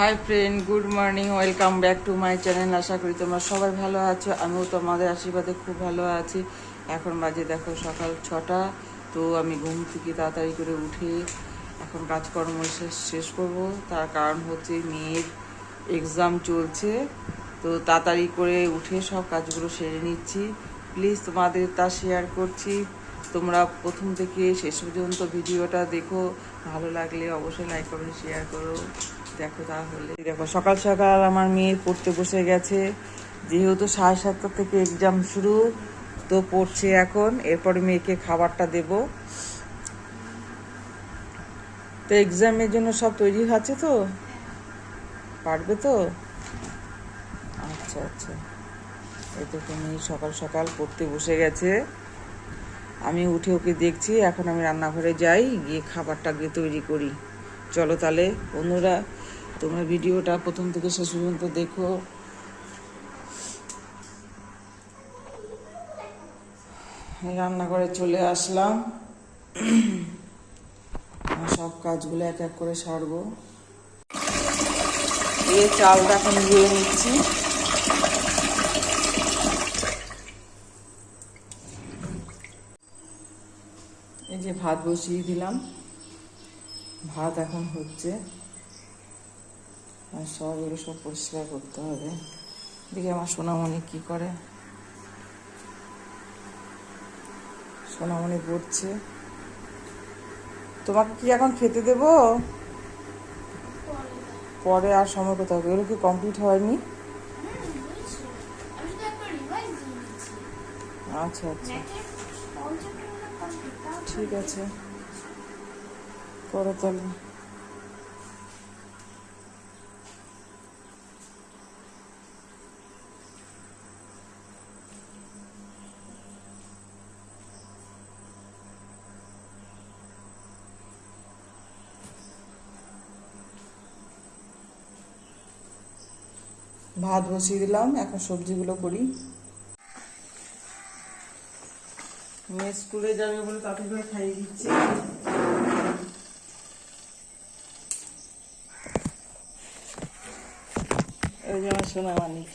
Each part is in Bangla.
Hi friend good morning welcome back to my channel আশা করি তোমরা সবাই ভালো আছো। আমিও তোমাদের আশীর্বাদে খুব ভালো আছি। এখন বাজে দেখো সকাল ছটা। তো আমি ঘুম থেকে তাড়াতাড়ি করে উঠে এখন কাজকর্ম শেষ শেষ করব। তার কারণ হচ্ছে মেয়ের এক্সাম চলছে। তো তাড়াতাড়ি করে উঠে সব কাজগুলো সেরে নিচ্ছি। প্লিজ তোমাদের তা শেয়ার করছি। তোমরা প্রথম থেকে শেষ পর্যন্ত ভিডিওটা দেখো। ভালো লাগলে অবশ্যই লাইক কমেন্ট শেয়ার করো। দেখো তাহলে। দেখো, সকাল সকাল আমার মেয়ে পড়তে বসে গেছে। যেহেতু সাড়ে সাতটা থেকে এক্সাম শুরু, তো পড়ছে এখন। এরপরে মেয়েকে খাবারটা দেব। তো এক্সামের জন্য সব তৈরি আছে তো? পারবে তো? আচ্ছা আচ্ছা। তো মেয়ে সকাল সকাল পড়তে বসে গেছে। আমি উঠে ওকে দেখছি, এখন আমি রান্নাঘরে যাই, গিয়ে খাবারটা গিয়ে তৈরি করি। চলো তাহলে, বন্ধুরা তোমরা ভিডিওটা প্রথম থেকে শেষ পর্যন্ত দেখো। রান্নাঘরে চলে আসলাম। সব কাজগুলো এক এক করে সারবো। এই চালটা এখন ধুয়ে নিচ্ছি। এই যে ভাত বসিয়ে দিলাম। ভাত এখন হচ্ছে আর সব এগুলো সব পরিষ্কার করতে হবে। দেখি আমার সোনামণি কি করে। সোনামণি পড়ছে তোমাকে কি এখন খেতে দেব? পরে আর সময় কোথাও এগুলো কি কমপ্লিট হয়নি? আচ্ছা আচ্ছা। ঠিক আছে। করো তাহলে। ভাত বসিয়ে দিলাম, এখন সবজিগুলো করি। মেয়ে স্কুলে যাবে বলে তাতে করে খাইয়ে দিচ্ছি। এই যে আমার সোনা মানিক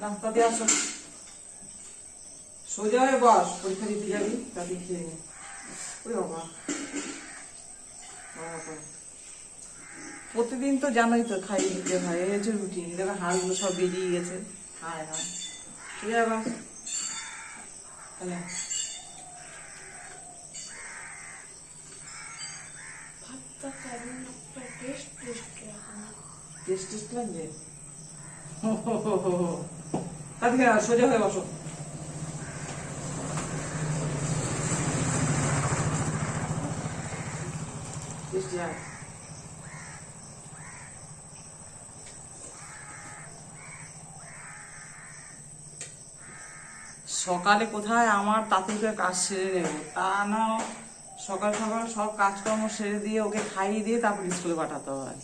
নাস্তা দিয়ে আসো। সোজা হয়ে বস পরীক্ষা দিতে যাবি তাতে খেয়ে নে। ওই বাবা। প্রতিদিন তো জানোই তো খাইয়ে দিতে হয় এই হচ্ছে রুটিন দেখো হাড়গুলো সব বেরিয়ে গেছে। হায় হায়। আছে আবার। তাহলে। টেস্ট টেস্ট লাগবে? তাতে সোজা হয়ে বসো। হয় সকালে কোথায় আমার তাতে কাজ সেরে নেব? তা না, সকাল সকাল সব কাজকর্ম সেরে দিয়ে ওকে খাইয়ে দিয়ে তারপর স্কুলে পাঠাতে হয়।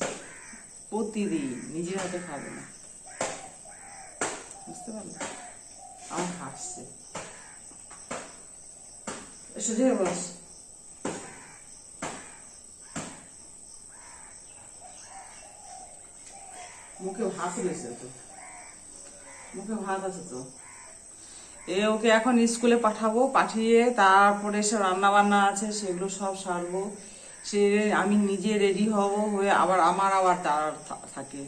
প্রতিদিন, নিজের হাতে খাবে না। বুঝতে পারলে? আমার হাসছে। দিয়ে বস। তো। আছে তো। এ ওকে এখন স্কুলে পাঠাবো, পাঠিয়ে তারপরে বান্না আছে, সেগুলো সব সারবো। সে আমি নিজে রেডি হব হয়ে আবার আমার আবার তার থাকে।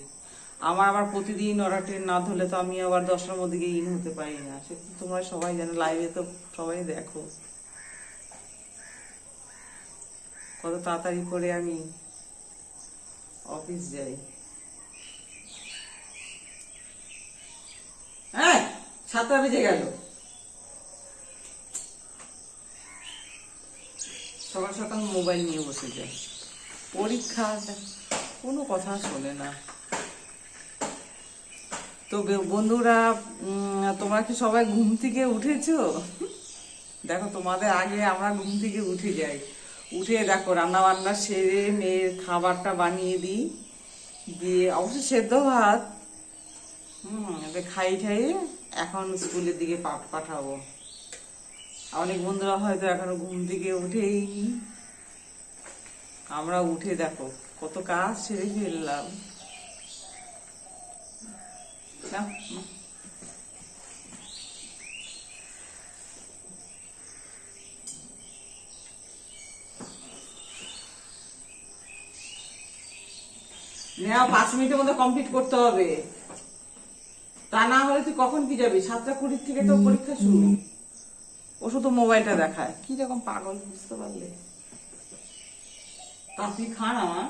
আমার আবার প্রতিদিন ওরা ট্রেন না ধরলে তো আমি আবার দশটার মধ্যে গিয়ে ইন হতে পারি না। সে তোমরা সবাই জানো লাইভে তো সবাই দেখো। কত তাড়াতাড়ি করে আমি অফিস যাই। হ্যাঁ সাতটা বেজে গেল। সকাল সকাল মোবাইল নিয়ে বসে যায়। পরীক্ষা কোনো কথা শোনে না। তো বন্ধুরা তোমরা কি সবাই ঘুম থেকে উঠেছো? দেখো, তোমাদের আগে আমরা ঘুম থেকে উঠে যাই। উঠে দেখো রান্না বান্না সেরে, মেয়ের খাবারটা বানিয়ে দিই। দিয়ে, অবশ্য সেদ্ধ ভাত হুম খাই ঠাই এখন স্কুলের দিকে পাঠাবো। অনেক বন্ধুরা হয়তো এখনও ঘুম থেকে উঠেই আমরা উঠে দেখো, কত কাজ সেরে ফেললাম। পাঁচ মিনিটের মধ্যে কমপ্লিট করতে হবে। তা না হলে তুই কখন কি যাবি? সাতটা কুড়ির থেকে তো পরীক্ষা শুরু। ও শুধু মোবাইলটা দেখায়। কি রকম পাগল বুঝতে পারলে। তা তুই খান আমার।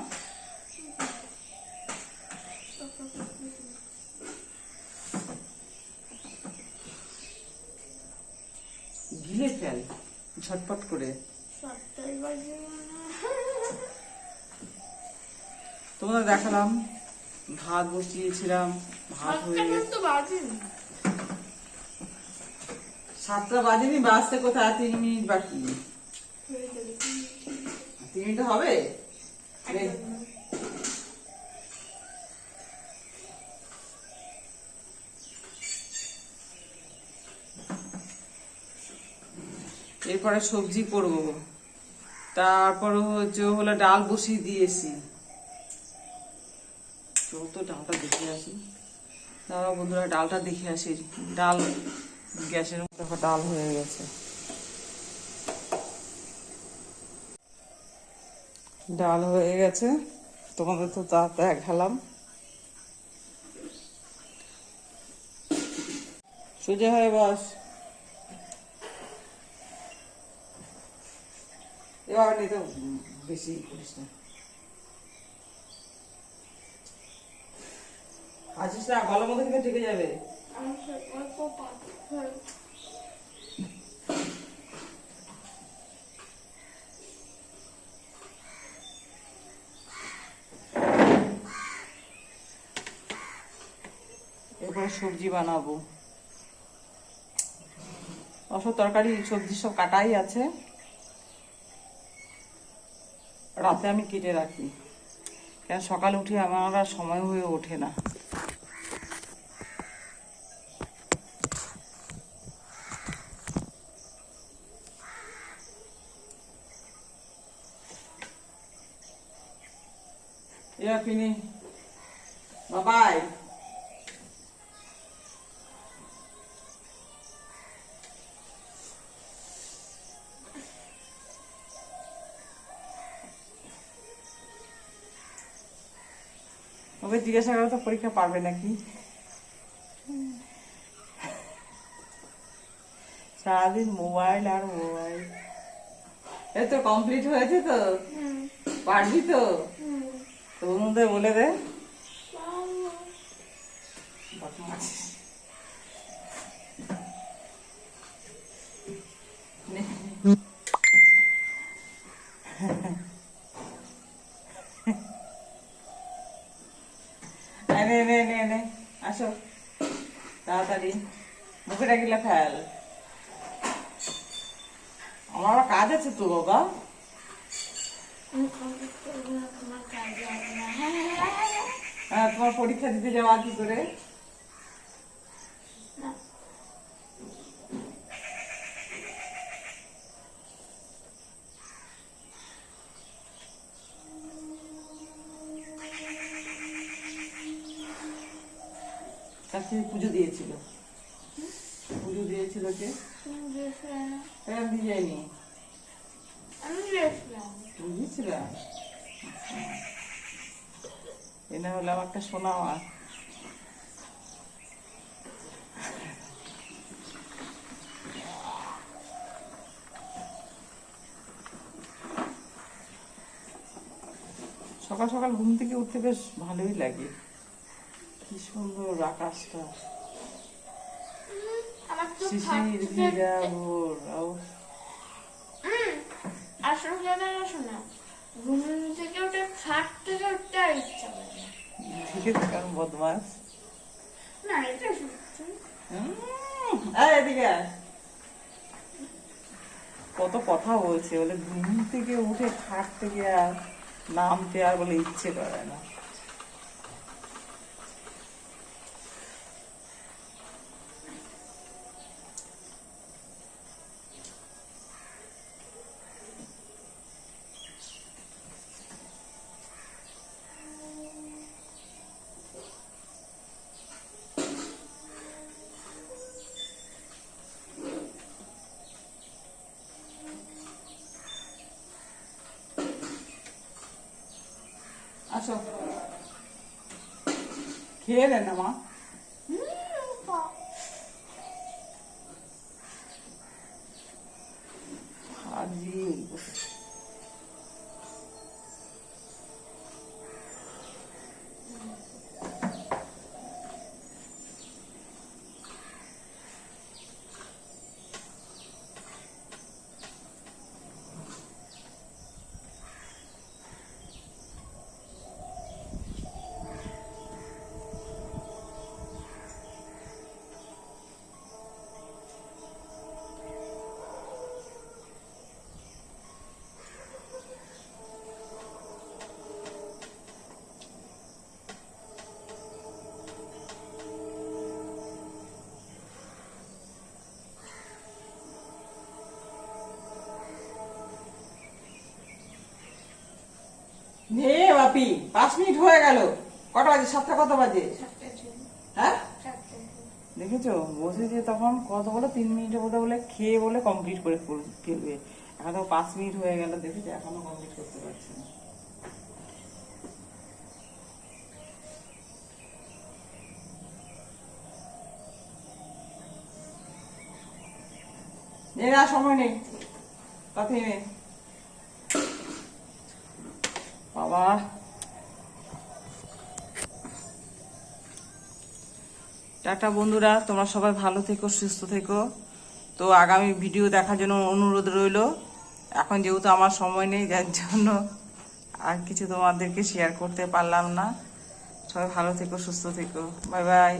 গিলে ফেল ঝটপট করে। তোমাদের দেখালাম ভাত বসিয়েছিলাম। সাতটা বাজেনি। বাজতে কোথায়? তিন মিনিট বাকি। তিন মিনিট হবে? এরপরে সবজি করব তারপর হচ্ছে হলো ডাল বসিয়ে দিয়েছি চল তো ডালটা দেখে আসি দাঁড়াও বন্ধুরা ডালটা দেখে আসি। ডাল গ্যাসের মধ্যে ডাল হয়ে গেছে। ডাল হয়ে গেছে। তোমাদের তো তা দেখালাম। সোজা হয়ে বস। এবার নিয়ে তো বেশি করিস না। আসিস না গলার মধ্যে থেকে ঢেকে যাবে। এরপরে সবজি বানাবো। অসব তরকারি, সবজি সব কাটাই আছে। রাতে আমি কেটে রাখি। কেন সকালে উঠে আমার সময় হয়ে ওঠে না। Yeah, Pini. Bye bye. ওকে জিজ্ঞাসা করো তো পরীক্ষা পারবে নাকি? সারাদিন মোবাইল আর মোবাইল। এই তো কমপ্লিট হয়েছে তো। পারবি তো? তো বন্ধুদের বলে দে। আসো। তাড়াতাড়ি। মুখে ডাকিলে ফেল। আমার কাজ আছে তো বাবা। তোমার পরীক্ষা দিতে যাওয়া কি করে। পুজো দিয়েছিল। পুজো দিয়েছিল কে? গেছিলে হ্যাঁ আমি যাইনি। আমি এ না হলে আমার একটা সোনা মা সকাল সকাল ঘুম থেকে উঠতে বেশ ভালোই লাগে। কি সুন্দর আকাশটা। শিশির ভিজা ভোর আসল শোনো। ঘুম থেকে উঠে আর ইচ্ছা করে না। বদমাস না এটা সত্যি হুম, এদিকে। কত কথা বলছে বলে ঘুম থেকে উঠে খাট থেকে আর নামতে আর বলে ইচ্ছে করে না আসো খেয়ে দেন না মা বাপি পাঁচ মিনিট হয়ে গেল। কটা বাজে? সাতটা কত বাজে? হ্যাঁ? দেখেছ? বসে যে তখন কত বলে? তিন মিনিটের মধ্যে বলে খেয়ে বলে কমপ্লিট করে ফেলবে। এখন তো পাঁচ মিনিট হয়ে গেল দেখেছ? এখনও কমপ্লিট করতে পারছে না। সময় নেই। তাতে নে বাবা। টাটা বন্ধুরা, তোমরা সবাই ভালো থেকো, সুস্থ থেকো। তো আগামী ভিডিও দেখার জন্য অনুরোধ রইল। এখন যেহেতু আমার সময় নেই, যার জন্য আর কিছু তোমাদেরকে শেয়ার করতে পারলাম না। সবাই ভালো থেকো, সুস্থ থেকো। Bye bye